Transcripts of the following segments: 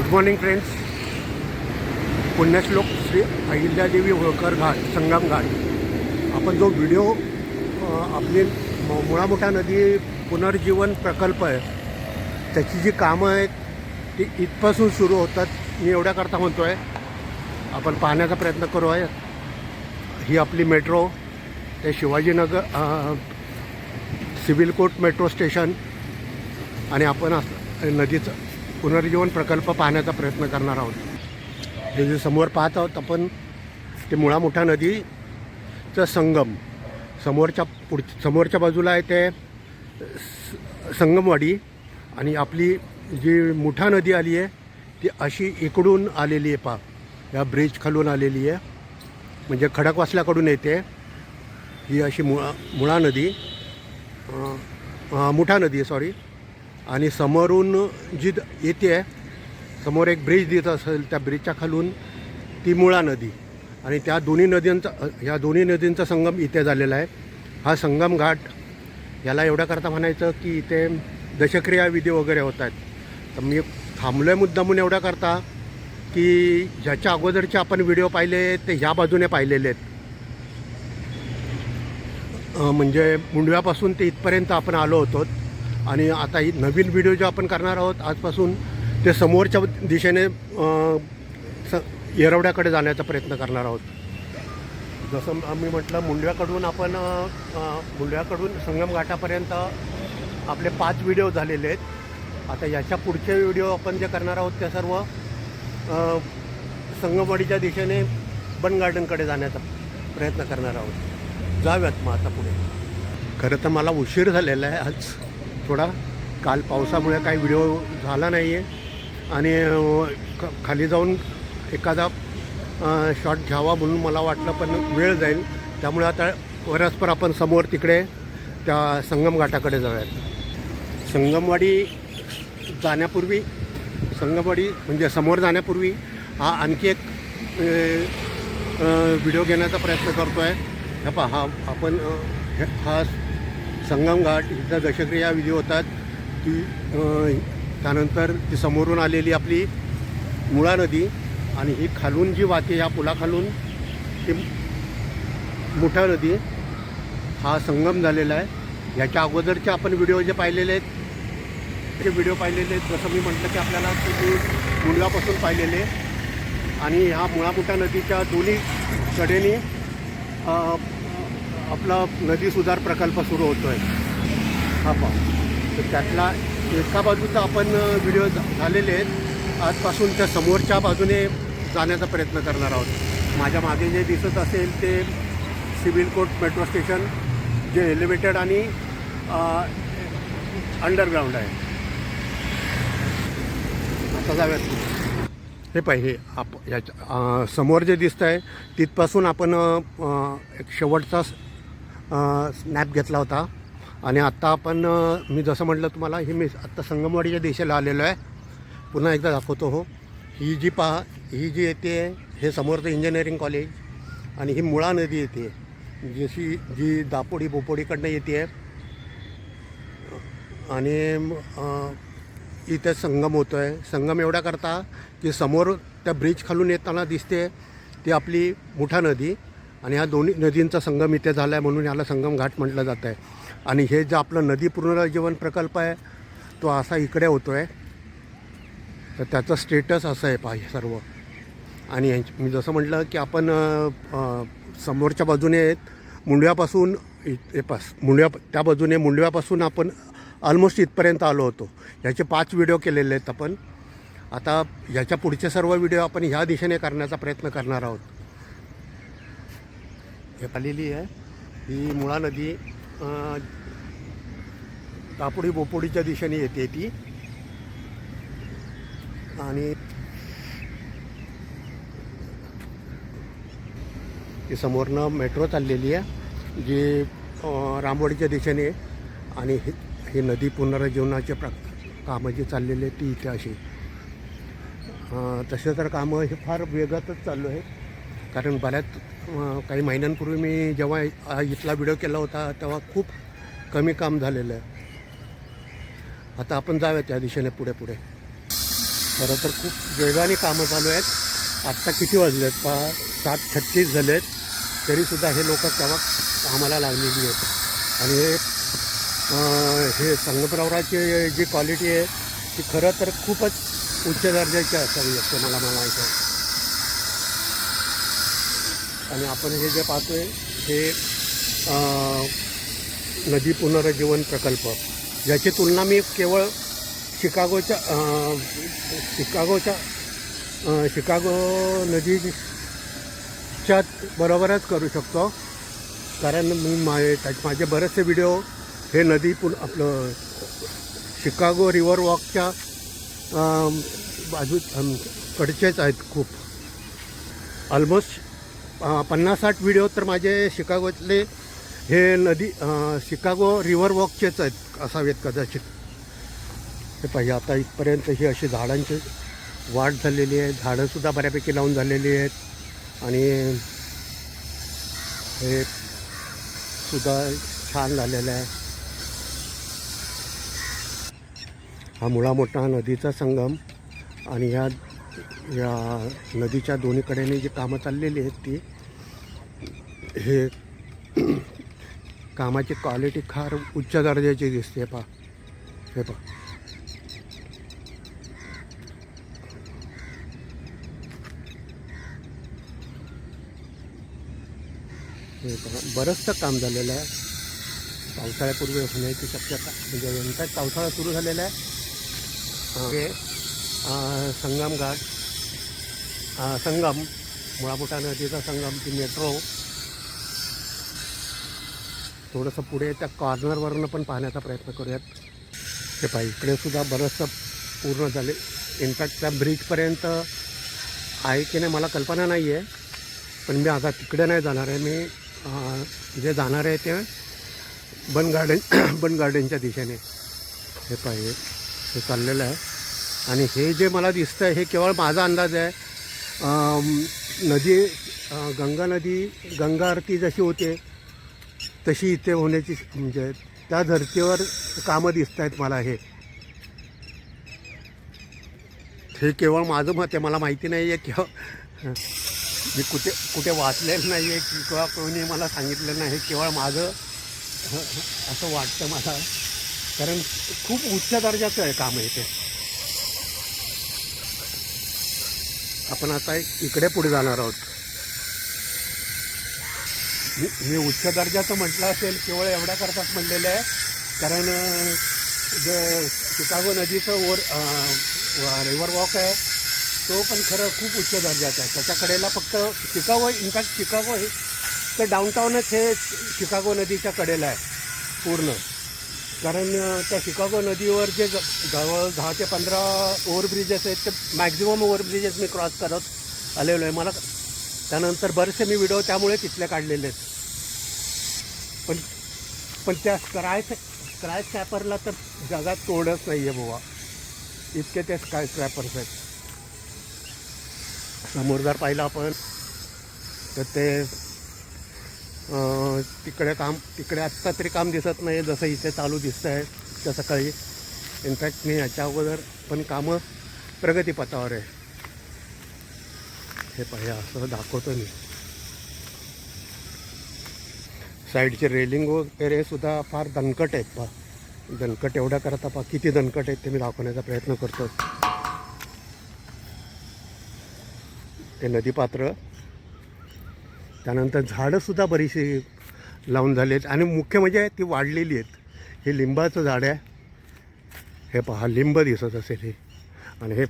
Good morning friends पुण्यश्लोक श्री अहिल्यादेवी होळकर घाट संगम घाट. आपण जो व्हिडिओ आपली मुळामोठा नदी पुनर्जीवन प्रकल्प आहे त्याची जी कामं आहेत ती इथपासून सुरू होतात. मी एवढ्याकरता म्हणतो आहे आपण पाहण्याचा प्रयत्न करू आहे ही आपली मेट्रो ते Shivajinagar civil court metro station आणि आपण असं नदीचं पुनर्जीवन प्रकल्प पाहण्याचा प्रयत्न करणार आहोत. हे जे समोर पाहत आहोत आपण ते मुळा मोठा नदीचं संगम. समोरच्या पुढ समोरच्या बाजूला आहे ते संगमवाडी आणि आपली जी मुठा नदी आली आहे ती अशी इकडून आलेली आहे पा या ब्रिज खालून आलेली आहे. म्हणजे खडकवासल्याकडून येते. ही अशी मुळा मुळा नदी. मुठा नदी आहे सॉरी आणि समोरून जी येते आहे समोर एक ब्रिज दिसत असेल त्या ब्रिजच्या खालून ती मुळा नदी. आणि त्या दोन्ही नद्यांचा ह्या दोन्ही नदींचा संगम इथे झालेला आहे. हा संगम घाट याला एवढ्याकरता म्हणायचं की इथे दशक्रिया विधी वगैरे होत आहेत. तर मी थांबलो आहे मुद्दामून एवढ्याकरता की ज्याच्या अगोदरचे आपण व्हिडिओ पाहिले ते ह्या बाजूने पाहिलेले आहेत. म्हणजे मुंडव्यापासून ते इथपर्यंत आपण आलो होतो. आणि आता ही नवीन व्हिडिओ जो आपण करणार आहोत आजपासून ते समोरच्या दिशेने स येरवड्याकडे जाण्याचा प्रयत्न करणार आहोत. जसं आम्ही म्हटलं मुंडव्याकडून आपण मुंडव्याकडून संगम घाटापर्यंत आपले पाच व्हिडिओ झालेले आहेत. आता याच्या पुढचे व्हिडिओ आपण जे करणार आहोत ते सर्व संगमवाडीच्या दिशेने बन गार्डनकडे जाण्याचा प्रयत्न करणार आहोत. जाऊयात मग आता पुढे. खरं तर मला उशीर झालेला आहे आज. थोडा काल पावसामुळे काही व्हिडिओ झाला नाही आहे आणि ख- खाली जाऊन एखादा शॉट घ्यावा म्हणून मला वाटलं पण वेळ जाईल. त्यामुळे आता परस्पर आपण समोर तिकडे त्या संगम घाटाकडे जाऊयात. संगमवाडी जाण्यापूर्वी संगमवाडी म्हणजे समोर जाण्यापूर्वी हा आणखी एक व्हिडिओ घेण्याचा प्रयत्न करतो आहे पहा हा आपण हा संगमघाट संगम घाट इथं दशक्रिया विधी होतात. ती त्यानंतर ती समोरून आलेली आपली मुळा नदी आणि ही खालून जी वाहते या पुलाखालून ती मुठा नदी हा संगम झालेला आहे. याच्या अगोदरचे आपण व्हिडिओ जे पाहिलेले आहेत ते व्हिडिओ पाहिलेले आहेत. जसं मी म्हटलं की आपल्याला ते मी पाहिलेले आणि ह्या मुळामुठा नदीच्या दोन्ही कडेने आपला नदी सुधार प्रकल्प सुरू होतो आहे हा पा. तर त्यातला एका बाजूचा आपण व्हिडिओ झालेले आहेत. आजपासून त्या समोरच्या बाजूने जाण्याचा प्रयत्न करणार आहोत. माझ्या मागे जे दिसत असेल ते सिव्हिल कोर्ट मेट्रो स्टेशन जे एलिव्हेटेड आणि अंडरग्राऊंड आहे. आता जाऊयात हे पाहिजे आप याच्या समोर जे दिसतं आहे तिथपासून आपण एक शेवटचा स्नॅप घेतला होता. आणि आत्ता आपण मी जसं म्हटलं तुम्हाला ही मी आत्ता संगमवाडीच्या दिशेला आलेलो आहे. पुन्हा एकदा दाखवतो हो. ही जी पहा ही जी येते हे समोरचं इंजिनिअरिंग कॉलेज आणि ही मुळा नदी येते. जशी जी दापोडी बोपोडीकडनं येते. आणि इथे संगम होतो आहे संगम एवढ्या करता की समोर त्या ब्रिज खालून येताना दिसते ती आपली मुठा नदी. आणि ह्या दोन्ही नदींचा संगम इथे झाला आहे म्हणून याला संगम घाट म्हटलं जातं आहे. आणि हे जे आपलं नदी पुनरुज्जीवन प्रकल्प आहे तो असा इकडे होतो आहे तर त्याचं स्टेटस असं आहे पाहिजे सर्व. आणि यांची मी जसं म्हटलं की आपण समोरच्या बाजूने मुंडव्यापासून इथे पास मुंडव्या त्या बाजूने मुंडव्यापासून आपण ऑलमोस्ट इथपर्यंत आलो होतो. ह्याचे पाच व्हिडिओ केलेले आहेत आपण. आता याच्या पुढचे सर्व व्हिडिओ आपण ह्या दिशेने करण्याचा प्रयत्न करणार आहोत. हे आलेली आहे. ही मुळा नदी तापोडी बोपोडीच्या दिशेने येते ती. आणि ती समोरनं मेट्रो चाललेली आहे जी रामवाडीच्या दिशेने आणि ही नदी पुनरुज्जीवनाचे प्र कामं जी चाललेली आहे ती इथे अशी. तसे तर कामं हे फार वेगातच चालू आहे कारण बऱ्याच काही महिन्यांपूर्वी मी जेव्हा इथला व्हिडिओ केला होता तेव्हा खूप कमी काम झालेलं आहे. आता आपण जाऊया त्या दिशेने पुढे पुढे. खरं तर खूप वेगाने कामं चालू आहेत. आत्ता किती वाजले आहेत पा सात छत्तीस झाले आहेत तरीसुद्धा हे लोक तेव्हा कामाला लागलेली आहेत. आणि हे अं, हे जी क्वालिटी आहे ती खरं तर खूपच उच्च दर्जाची असावी असते मला म्हणायचं आहे. आणि आपण हे जे पाहतोय हे नदी पुनरुज्जीवन प्रकल्प. ज्याची तुलना मी केवळ शिकागोच्या शिकागोच्या शिकागो नदीच्या बरोबरच करू शकतो. कारण मी मा माझे बरेचसे व्हिडिओ हे नदी पुन आपलं शिकागो रिव्हर वॉकच्या बाजू कडचेच आहेत खूप. ऑलमोस्ट पन्नास साठ व्हिडिओ तर माझे शिकागोतले. हे नदी शिकागो रिव्हर वॉकचेच आहेत असावेत कदाचित. हे पाहिजे आता इथपर्यंत ही अशी झाडांची वाढ झालेली आहे. झाडंसुद्धा बऱ्यापैकी लावून झालेली आहेत. आणि हे सुद्धा छान झालेलं आहे. हा मुळा मोठा नदीचा संगम आणि ह्या या नदीच्या दोन्ही कडेने जी कामं चाललेली आहेत ती हे कामाची क्वालिटी फार उच्च दर्जाची दिसते पा हे पा हे पहा. बरंचसं काम झालेलं आहे. पावसाळ्यापूर्वी होण्याची शक्यता म्हणजे नंतर पावसाळा सुरू झालेला आहे. हे संगम घाट. संगम मुळापुटा नदीचा संगम ती मेट्रो थोडंसं पुढे त्या कॉर्नरवरनं पण पाहण्याचा प्रयत्न करूयात. ते पाहिजे इकडे सुद्धा बरंचसं पूर्ण झाले. इनफॅक्ट त्या ब्रिजपर्यंत आहे की नाही मला कल्पना नाही आहे पण मी आता तिकडे नाही जाणार आहे. मी जे जाणार आहे ते बन गार्डन बन गार्डनच्या दिशेने. हे पाहिजे हे चाललेलं आहे. आणि हे जे मला दिसतं आहे हे केवळ माझा अंदाज आहे. नदी गंगा नदी गंगा आरती जशी होते तशी इथे होण्याची म्हणजे त्या धर्तीवर कामं दिसत आहेत मला हे. हे केवळ माझं मत आहे मला माहिती नाही आहे किंवा हो. मी कुठे कुठे वाचलेलं नाही आहे किंवा कोणी मला सांगितलं नाही केवळ माझं असं वाटतं मला. कारण खूप उच्च दर्जाचं आहे काम आहे ते. आपण आता एक इकडे पुढे जाणार आहोत. मी उच्च दर्जाचं म्हटलं असेल केवळ एवढ्या करताच म्हणलेलं आहे. कारण जे शिकागो नदीचं वर रिव्हर वॉक आहे तो पण खरं खूप उच्च दर्जाचा आहे. त्याच्याकडेला फक्त शिकागो इनफॅक्ट शिकागो हे तर डाऊनटाऊनच हे शिकागो नदीच्या कडेला आहे पूर्ण. कारण त्या शिकागो नदीवर जे ज- जवळ दहा ते पंधरा ओव्हरब्रिजेस आहेत ते मॅक्झिमम ओव्हरब्रिजेस मी क्रॉस करत आलेलो आहे. मला त्यानंतर बरेचसे मी व्हिडिओ त्यामुळे तिथले काढलेले आहेत. पण पण त्या स्क्राय स्क्राय स्क्रॅपरला तर जगात तोडच नाही आहे बुवा. इतके ते स्काय स्क्रॅपर्स आहेत. समोर जर पाहिलं आपण तर ते तिकडे काम तिकडे आत्ता तरी काम दिसत नाही जसं इथे चालू दिसतं आहे त्या सकाळी इनफॅक्ट मी याच्या अगोदर पण कामं प्रगतीपथावर आहे. हे पाहिजे असं दाखवतो मी. साईडचे रेलिंग वगैरे सुद्धा फार दणकट आहेत पा दणकट एवढ्या करता पा किती दणकट आहेत ते मी दाखवण्याचा प्रयत्न करतो ते नदीपात्र त्यानंतर झाडंसुद्धा बरीचशी लावून झाली आहेत आणि मुख्य म्हणजे ती वाढलेली आहेत. हे लिंबाचं झाड आहे. हे पहा लिंब दिसत असेल हे. आणि हे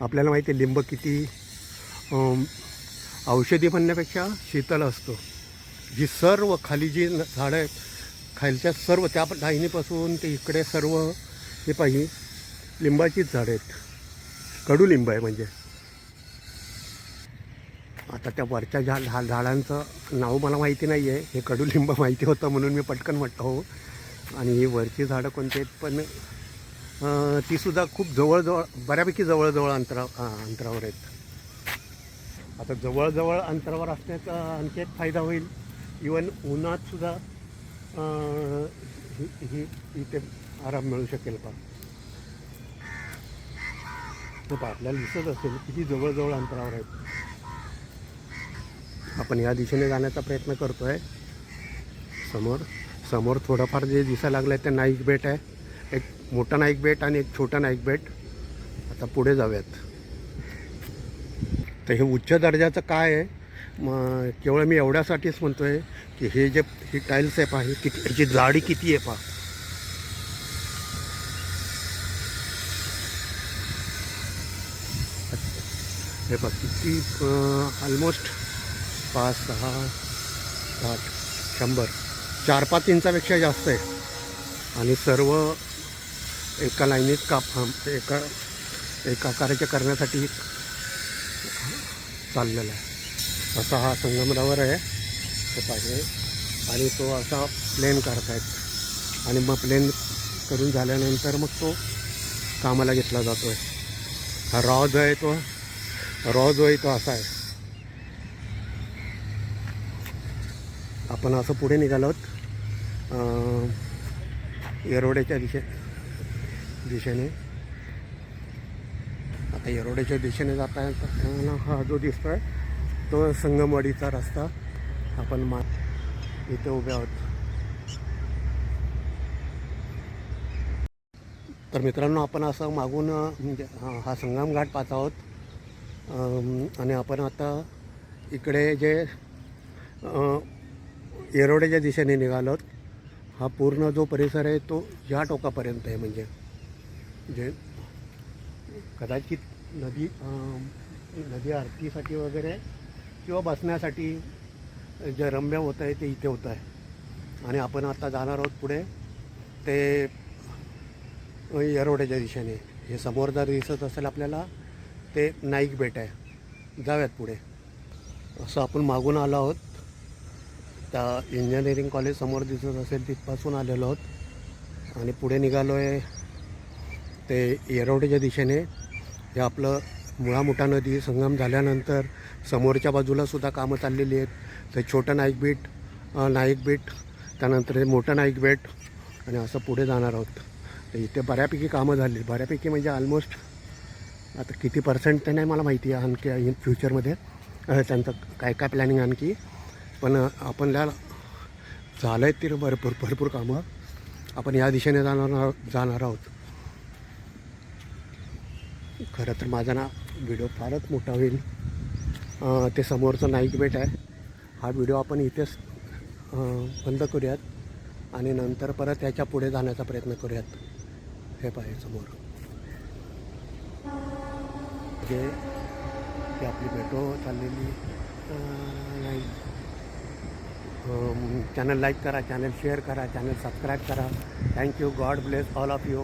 आपल्याला माहिती आहे लिंब किती औषधी म्हणण्यापेक्षा शीतल असतो. जी सर्व खाली जी झाडं आहेत खालच्या सर्व त्या डाईनीपासून ते इकडे सर्व हे पाहिजे लिंबाचीच झाडं आहेत. कडुलिंब आहे म्हणजे. आता त्या वरच्या झा झा झाडांचं नाव मला माहिती नाही आहे हे कडुलिंब माहिती होतं म्हणून मी पटकन म्हटलं. हो आणि ही वरची झाडं कोणती आहेत? पण तीसुद्धा खूप जवळजवळ बऱ्यापैकी जवळजवळ अंतरा अंतरावर आहेत. आता जवळजवळ अंतरावर असण्याचा आणखी एक फायदा होईल. इवन उन्हातसुद्धा ही ही इथे आराम मिळू शकेल पा आपल्याला दिसत असेल किती जवळजवळ अंतरावर आहेत. आपण या दिशेने जाण्याचा प्रयत्न करतो आहे समोर समोर थोडंफार जे दिसायला लागलं आहे ते नाईक बेट आहे. एक मोठा नाईक बेट आणि एक छोटा नाईक बेट. आता पुढे जाऊयात. तर हे उच्च दर्जाचं काय आहे? मग केवळ मी एवढ्यासाठीच म्हणतो आहे की हे जे ही टाईल्स आहे पहा ही किती ह्याची जाडी किती आहे पहा. हे पहा किती ऑलमोस्ट पाच सहा साठ शंभर. चार पाच इंचापेक्षा जास्त आहे. आणि सर्व एका लाईनीत काप एका एका आकाराच्या करण्यासाठी चाललेला आहे. असा हा संगमरावर आहे. तो पाहिजे. आणि तो असा प्लेन काढतायत. आणि मग प्लेन करून झाल्यानंतर मग तो कामाला घेतला जातो आहे हा रॉ जो आहे तो रॉ जो आहे तो असा आहे. आपण असं पुढे निघालो आहोत. येरोड्याच्या दिशे दिशेने. आता येरोड्याच्या दिशेने जाताना हा जो दिसतो आहे तो संगमवाडीचा रस्ता आपण मा इथे उभे आहोत. तर मित्रांनो आपण असं मागून म्हणजे हा हा संगम घाट पाहत आहोत. आणि आपण आता इकडे जे येरोड्याच्या दिशेने निघालोत. हा पूर्ण जो परिसर आहे तो या टोकापर्यंत आहे म्हणजे. जे कदाचित नदी नदी आरतीसाठी वगैरे किंवा बसण्यासाठी जे रम्य होतं आहे ते इथे होतं आहे. आणि आपण आता जाणार आहोत पुढे ते येरोड्याच्या दिशेने. हे समोर जर दिसत असेल आपल्याला ते नाईक बेट आहे. जाऊयात पुढे. असं आपण मागून आलो आहोत. त्या इंजिनिअरिंग कॉलेज समोर दिसत असेल तिथपासून आलेलो आहोत. आणि पुढे निघालो आहे ते येरवडेच्या दिशेने. हे आपलं मुळामुठा नदी संगम झाल्यानंतर समोरच्या बाजूला सुद्धा कामं चाललेली आहेत. ते छोटं नाईक बीट नाईक बीट त्यानंतर हे मोठं नाईक बेट आणि असं पुढे जाणार आहोत. तर इथे बऱ्यापैकी कामं झाली. बऱ्यापैकी म्हणजे ऑलमोस्ट आता किती पर्सेंट ते नाही मला माहिती आहे आणखी इन फ्युचरमध्ये त्यांचं काय काय प्लॅनिंग आणखी? पण अं, आपल्याला झालं आहेत ते भरपूर भरपूर कामं. आपण या दिशेने जाणार जाणार आहोत. खरं तर माझा ना व्हिडिओ फारच मोठा होईल. ते समोरचं नाईक बेट आहे. हा व्हिडिओ आपण इथेच बंद करूयात आणि नंतर परत याच्यापुढे जाण्याचा प्रयत्न करूयात. हे पाहिजे समोर. जे आपली भेटो चाललेली नाही चॅनल लाईक करा चॅनल शेअर करा चॅनल सबस्क्राईब करा. Thank you God bless all of you